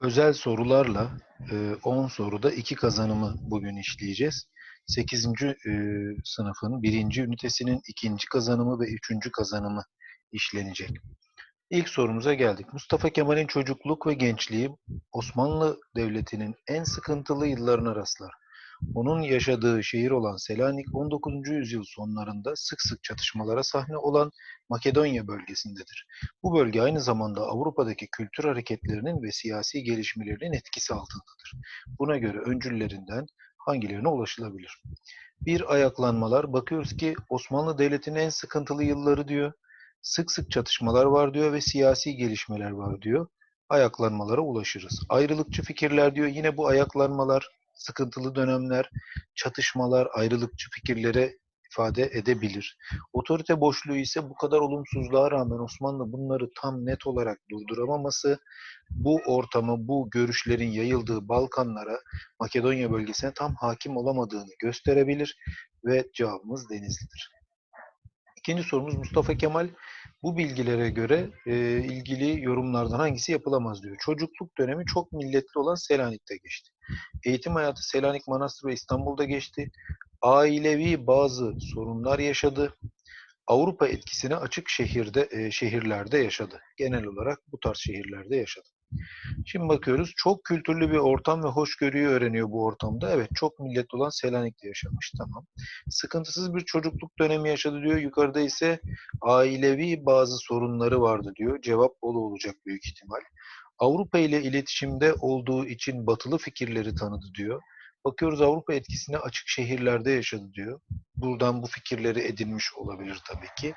Özel sorularla e, 10 soruda 2 kazanımı bugün işleyeceğiz. 8. e, sınıfın 1. ünitesinin 2. kazanımı ve 3. kazanımı işlenecek. İlk sorumuza geldik. Mustafa Kemal'in çocukluk ve gençliği Osmanlı Devleti'nin en sıkıntılı yıllarına rastlar. Onun yaşadığı şehir olan Selanik 19. yüzyıl sonlarında sık sık çatışmalara sahne olan Makedonya bölgesindedir. Bu bölge aynı zamanda Avrupa'daki kültür hareketlerinin ve siyasi gelişmelerinin etkisi altındadır. Buna göre öncüllerinden hangilerine ulaşılabilir? Bir ayaklanmalar bakıyoruz ki Osmanlı Devleti'nin en sıkıntılı yılları diyor. Sık sık çatışmalar var diyor ve siyasi gelişmeler var diyor. Ayaklanmalara ulaşırız. Ayrılıkçı fikirler diyor. Yine bu ayaklanmalar sıkıntılı dönemler, çatışmalar, ayrılıkçı fikirlere ifade edebilir. Otorite boşluğu ise bu kadar olumsuzluğa rağmen Osmanlı bunları tam net olarak durduramaması, bu ortamı, bu görüşlerin yayıldığı Balkanlara, Makedonya bölgesine tam hakim olamadığını gösterebilir ve cevabımız Denizli'dir. İkinci sorumuz Mustafa Kemal bu bilgilere göre e, ilgili yorumlardan hangisi yapılamaz diyor. Çocukluk dönemi çok milletli olan Selanik'te geçti. Eğitim hayatı Selanik, Manastır ve İstanbul'da geçti. Ailevi bazı sorunlar yaşadı. Avrupa etkisine açık şehirde e, şehirlerde yaşadı. Genel olarak bu tarz şehirlerde yaşadı. Şimdi bakıyoruz. Çok kültürlü bir ortam ve hoşgörüyü öğreniyor bu ortamda. Evet çok milletli olan Selanik'te yaşamış. Tamam. Sıkıntısız bir çocukluk dönemi yaşadı diyor. Yukarıda ise ailevi bazı sorunları vardı diyor. Cevap Bolu olacak büyük ihtimal. Avrupa ile iletişimde olduğu için batılı fikirleri tanıdı diyor. Bakıyoruz Avrupa etkisine açık şehirlerde yaşadı diyor. Buradan bu fikirleri edinmiş olabilir tabii ki.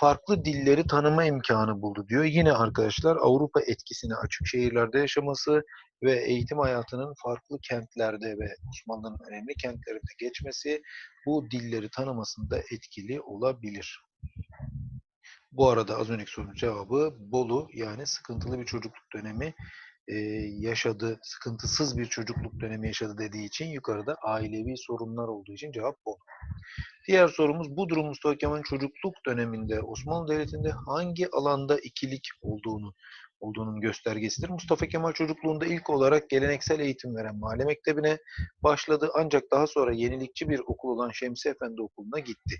Farklı dilleri tanıma imkanı buldu diyor. Yine arkadaşlar Avrupa etkisine açık şehirlerde yaşaması ve eğitim hayatının farklı kentlerde ve Osmanlı'nın önemli kentlerinde geçmesi bu dilleri tanımasında etkili olabilir. Bu arada az önceki sorunun cevabı Bolu yani sıkıntılı bir çocukluk dönemi e, yaşadı, sıkıntısız bir çocukluk dönemi yaşadı dediği için yukarıda ailevi sorunlar olduğu için cevap Bolu. Diğer sorumuz bu durum Mustafa Kemal'in çocukluk döneminde Osmanlı Devleti'nde hangi alanda ikilik olduğunu olduğunun göstergesidir. Mustafa Kemal çocukluğunda ilk olarak geleneksel eğitim veren mahalle mektebine başladı ancak daha sonra yenilikçi bir okul olan Şemsi Efendi Okulu'na gitti.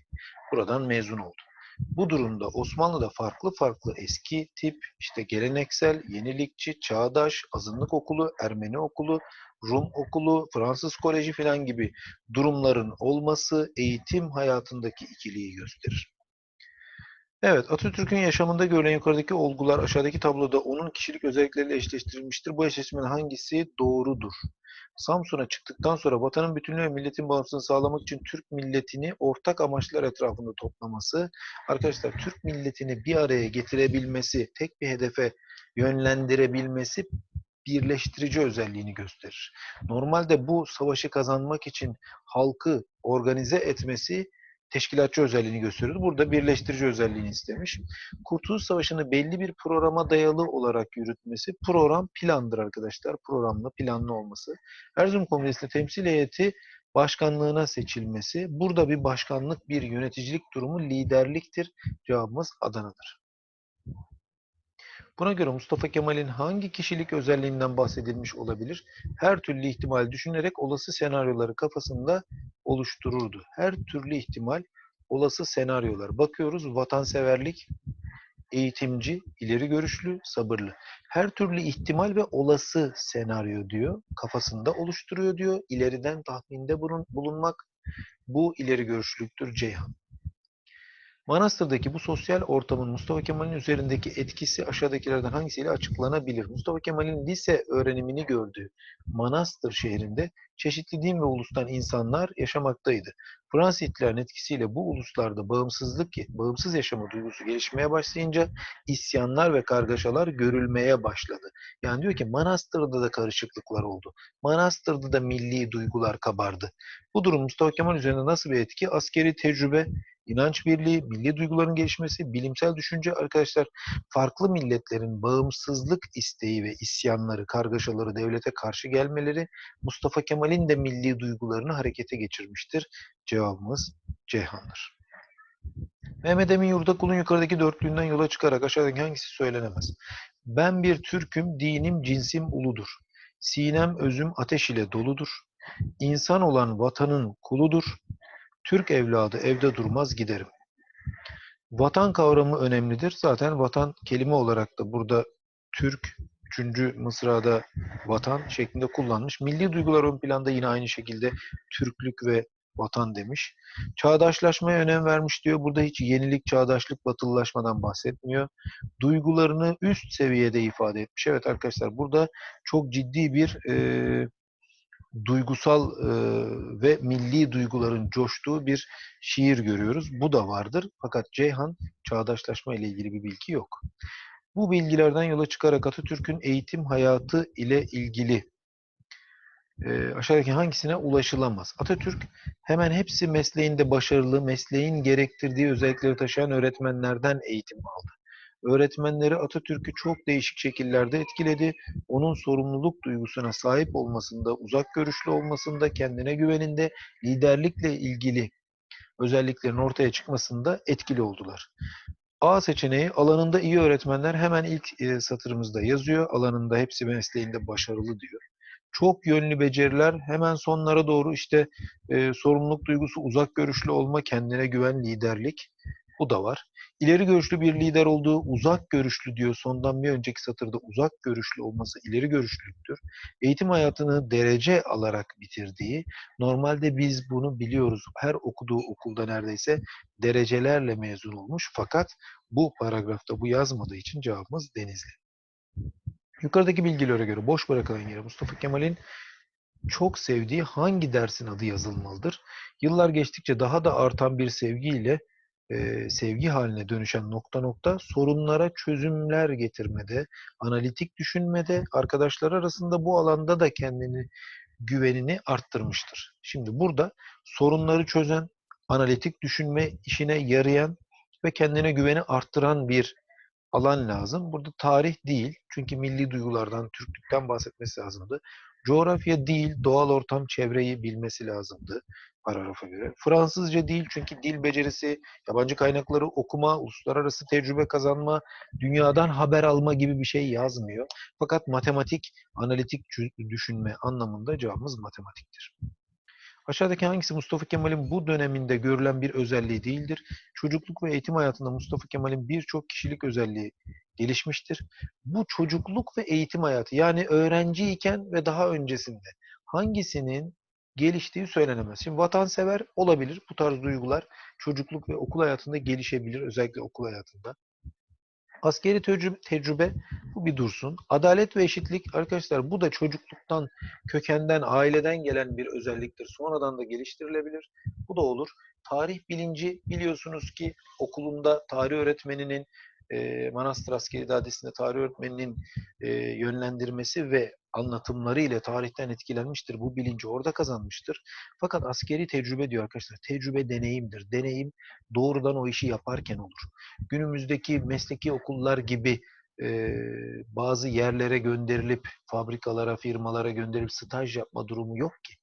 Buradan mezun oldu. Bu durumda Osmanlı'da farklı farklı eski tip, işte geleneksel, yenilikçi, çağdaş, azınlık okulu, Ermeni okulu, Rum okulu, Fransız koleji falan gibi durumların olması eğitim hayatındaki ikiliği gösterir. Evet, Atatürk'ün yaşamında görülen yukarıdaki olgular aşağıdaki tabloda onun kişilik özellikleriyle eşleştirilmiştir. Bu eşleşmenin hangisi doğrudur? Samsun'a çıktıktan sonra vatanın bütünlüğü ve milletin bağımsızlığını sağlamak için Türk milletini ortak amaçlar etrafında toplaması, arkadaşlar Türk milletini bir araya getirebilmesi, tek bir hedefe yönlendirebilmesi birleştirici özelliğini gösterir. Normalde bu savaşı kazanmak için halkı organize etmesi teşkilatçı özelliğini gösteriyordu. Burada birleştirici özelliğini istemiş. Kurtuluş Savaşı'nı belli bir programa dayalı olarak yürütmesi, program plandır arkadaşlar. Programlı, planlı olması. Erzurum Kongresi'nde temsil heyeti başkanlığına seçilmesi. Burada bir başkanlık, bir yöneticilik durumu liderliktir. Cevabımız Adana'dır. Buna göre Mustafa Kemal'in hangi kişilik özelliğinden bahsedilmiş olabilir? Her türlü ihtimal düşünerek olası senaryoları kafasında oluştururdu. Her türlü ihtimal olası senaryolar. Bakıyoruz vatanseverlik, eğitimci, ileri görüşlü, sabırlı. Her türlü ihtimal ve olası senaryo diyor. Kafasında oluşturuyor diyor. İleriden tahminde bulunmak bu ileri görüşlülüktür Ceyhan. Manastır'daki bu sosyal ortamın Mustafa Kemal'in üzerindeki etkisi aşağıdakilerden hangisiyle açıklanabilir? Mustafa Kemal'in lise öğrenimini gördüğü Manastır şehrinde çeşitli din ve ulustan insanlar yaşamaktaydı. Fransız ihtilalinin etkisiyle bu uluslarda bağımsızlık, bağımsız yaşama duygusu gelişmeye başlayınca isyanlar ve kargaşalar görülmeye başladı. Yani diyor ki Manastır'da da karışıklıklar oldu. Manastır'da da milli duygular kabardı. Bu durum Mustafa Kemal üzerinde nasıl bir etki? Askeri tecrübe, inanç birliği, milli duyguların gelişmesi, bilimsel düşünce arkadaşlar farklı milletlerin bağımsızlık isteği ve isyanları, kargaşaları devlete karşı gelmeleri Mustafa Kemal'in de milli duygularını harekete geçirmiştir. Cevabımız Ceyhan'dır. Mehmet Emin Yurdakul'un yukarıdaki dörtlüğünden yola çıkarak aşağıdaki hangisi söylenemez? Ben bir Türk'üm, dinim, cinsim uludur. Sinem, özüm ateş ile doludur. İnsan olan vatanın kuludur. Türk evladı evde durmaz giderim. Vatan kavramı önemlidir. Zaten vatan kelime olarak da burada Türk, üçüncü mısrada vatan şeklinde kullanmış. Milli duygular ön planda yine aynı şekilde Türklük ve vatan demiş. Çağdaşlaşmaya önem vermiş diyor. Burada hiç yenilik, çağdaşlık, batılılaşmadan bahsetmiyor. Duygularını üst seviyede ifade etmiş. Evet arkadaşlar burada çok ciddi bir e, duygusal ve milli duyguların coştuğu bir şiir görüyoruz. Bu da vardır. Fakat Ceyhan çağdaşlaşma ile ilgili bir bilgi yok. Bu bilgilerden yola çıkarak Atatürk'ün eğitim hayatı ile ilgili aşağıdaki hangisine ulaşılamaz? Atatürk hemen hepsi mesleğinde başarılı, mesleğin gerektirdiği özellikleri taşıyan öğretmenlerden eğitim aldı. Öğretmenleri Atatürk'ü çok değişik şekillerde etkiledi. Onun sorumluluk duygusuna sahip olmasında, uzak görüşlü olmasında, kendine güveninde, liderlikle ilgili özelliklerin ortaya çıkmasında etkili oldular. A seçeneği alanında iyi öğretmenler hemen ilk e, satırımızda yazıyor. Alanında hepsi mesleğinde başarılı diyor. Çok yönlü beceriler hemen sonlara doğru işte e, sorumluluk duygusu, uzak görüşlü olma, kendine güven, liderlik. Bu da var. İleri görüşlü bir lider olduğu uzak görüşlü diyor. Sondan bir önceki satırda uzak görüşlü olması ileri görüşlülüktür. Eğitim hayatını derece alarak bitirdiği, normalde biz bunu biliyoruz. Her okuduğu okulda neredeyse derecelerle mezun olmuş. Fakat bu paragrafta bu yazmadığı için cevabımız Denizli. Yukarıdaki bilgilere göre boş bırakılan yere Mustafa Kemal'in çok sevdiği hangi dersin adı yazılmalıdır? Yıllar geçtikçe daha da artan bir sevgiyle e, sevgi haline dönüşen nokta nokta sorunlara çözümler getirmede, analitik düşünmede, arkadaşlar arasında bu alanda da kendini güvenini arttırmıştır. Şimdi burada sorunları çözen, analitik düşünme işine yarayan ve kendine güveni arttıran bir alan lazım. Burada tarih değil. Çünkü milli duygulardan, Türklükten bahsetmesi lazımdı. Coğrafya değil, doğal ortam, çevreyi bilmesi lazımdı paragrafa göre. Fransızca değil çünkü dil becerisi, yabancı kaynakları okuma, uluslararası tecrübe kazanma, dünyadan haber alma gibi bir şey yazmıyor. Fakat matematik, analitik düşünme anlamında cevabımız matematiktir. Aşağıdaki hangisi Mustafa Kemal'in bu döneminde görülen bir özelliği değildir? Çocukluk ve eğitim hayatında Mustafa Kemal'in birçok kişilik özelliği gelişmiştir. Bu çocukluk ve eğitim hayatı yani öğrenciyken ve daha öncesinde hangisinin geliştiği söylenemez. Şimdi vatansever olabilir. Bu tarz duygular çocukluk ve okul hayatında gelişebilir. Özellikle okul hayatında. Askeri tecrübe, tecrübe bu bir dursun. Adalet ve eşitlik arkadaşlar bu da çocukluktan, kökenden, aileden gelen bir özelliktir. Sonradan da geliştirilebilir. Bu da olur. Tarih bilinci biliyorsunuz ki okulunda tarih öğretmeninin e, Manastır Askeri Dadesi'nde tarih öğretmeninin e, yönlendirmesi ve anlatımları ile tarihten etkilenmiştir. Bu bilinci orada kazanmıştır. Fakat askeri tecrübe diyor arkadaşlar. Tecrübe deneyimdir. Deneyim doğrudan o işi yaparken olur. Günümüzdeki mesleki okullar gibi e, bazı yerlere gönderilip fabrikalara, firmalara gönderilip staj yapma durumu yok ki.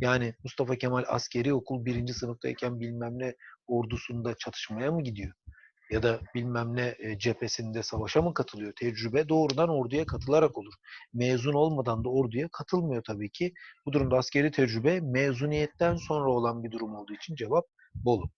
Yani Mustafa Kemal askeri okul birinci sınıftayken bilmem ne ordusunda çatışmaya mı gidiyor? Ya da bilmem ne cephesinde savaşa mı katılıyor? Tecrübe doğrudan orduya katılarak olur. Mezun olmadan da orduya katılmıyor tabii ki. Bu durumda askeri tecrübe mezuniyetten sonra olan bir durum olduğu için cevap Bolu.